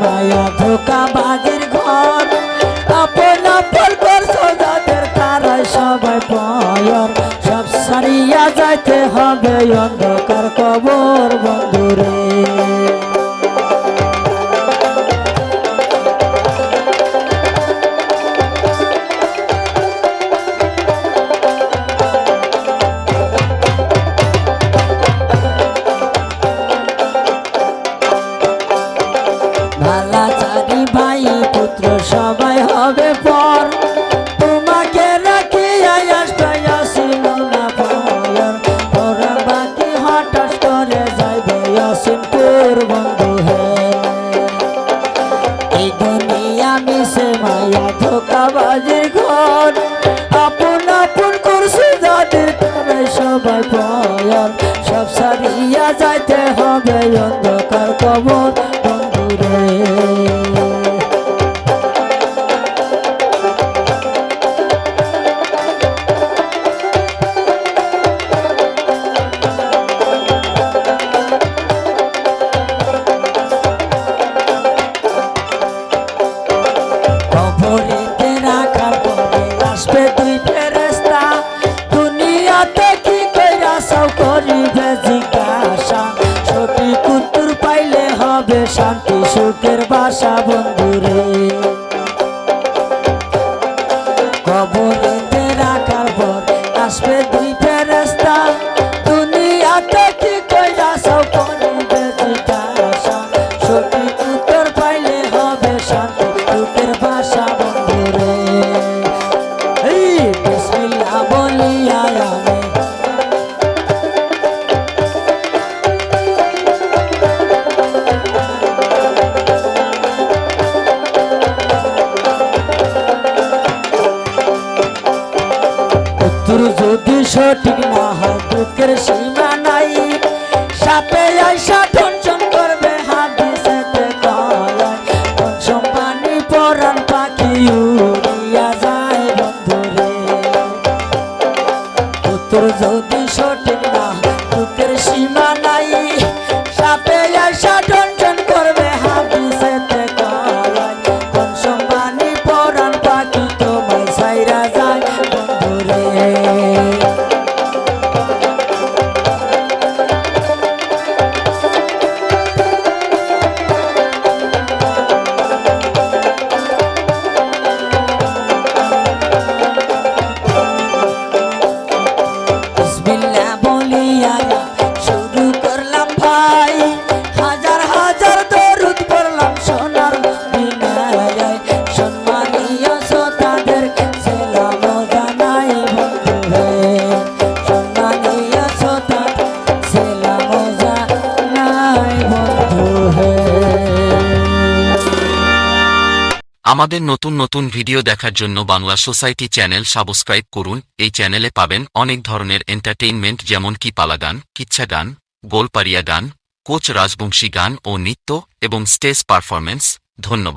বানায়া ধোকা বাজের ঘর। আপন আপন করছ যাদের তারা সবাই পয়ন। সব সারিয়া যাইতে হবে অন্ধকার কবর বন্ধুরে। ধোকাবাজির আপন আপন করছে যাদের তারাই সবাই পয়র সব সারিয়া যাইতে হবে অন্ধকার। সুখের বাসা বন্ধুরে উত্তর যদি সঠিক দুঃখের সীমা নাই, সাপে আইসা ঠনচন করবে হাদিসেতে কলাই ঠনচন পানি পরান পাখি উড়িয়া যায় বন্ধুরে। তোর যদি সঠিক দুঃখের সীমা বিসমিল্লাহ আমাদের নতুন নতুন ভিডিও দেখার জন্য বাংলা সোসাইটি চ্যানেল সাবস্ক্রাইব করুন। এই চ্যানেলে পাবেন অনেক ধরনের এন্টারটেইনমেন্ট যেমন কি পালা গান কিচ্ছা গান, গোলপারিয়া গান, কোচ রাজবংশী গান ও নৃত্য এবং স্টেজ পারফরমেন্স ধন্যবাদ।